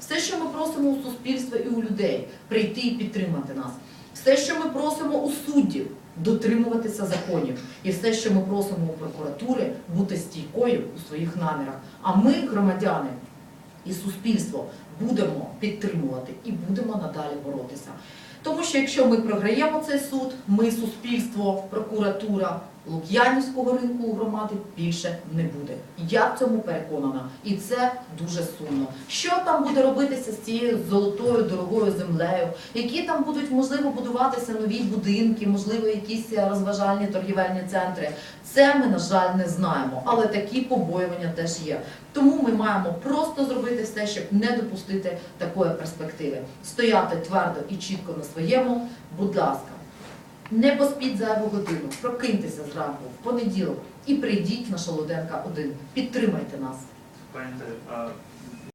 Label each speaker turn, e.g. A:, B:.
A: все, що ми просимо у суспільства і у людей, прийти і підтримати нас, все, що ми просимо у суддів, дотримуватися законів, і все, що ми просимо у прокуратури, бути стійкою у своїх намірах. А ми, громадяни і суспільство, будемо підтримувати і будемо надалі боротися. Тому що якщо ми програємо цей суд, ми суспільство, прокуратура Лук'янівського ринку у громади більше не буде. Я в цьому переконана, і це дуже сумно. Що там буде робитися з цією золотою дорогою землею? Які там будуть можливо будуватися нові будинки, можливо, якісь розважальні торгівельні центри? Це ми на жаль не знаємо, але такі побоювання теж є. Тому ми маємо просто зробити все, щоб не допустити такої перспективи. Стояти твердо і чітко на своєму. Будь ласка, не поспіть зайву годину, прокиньтеся зранку в понеділок і прийдіть на Шолоденка 1. Підтримайте нас.
B: Пані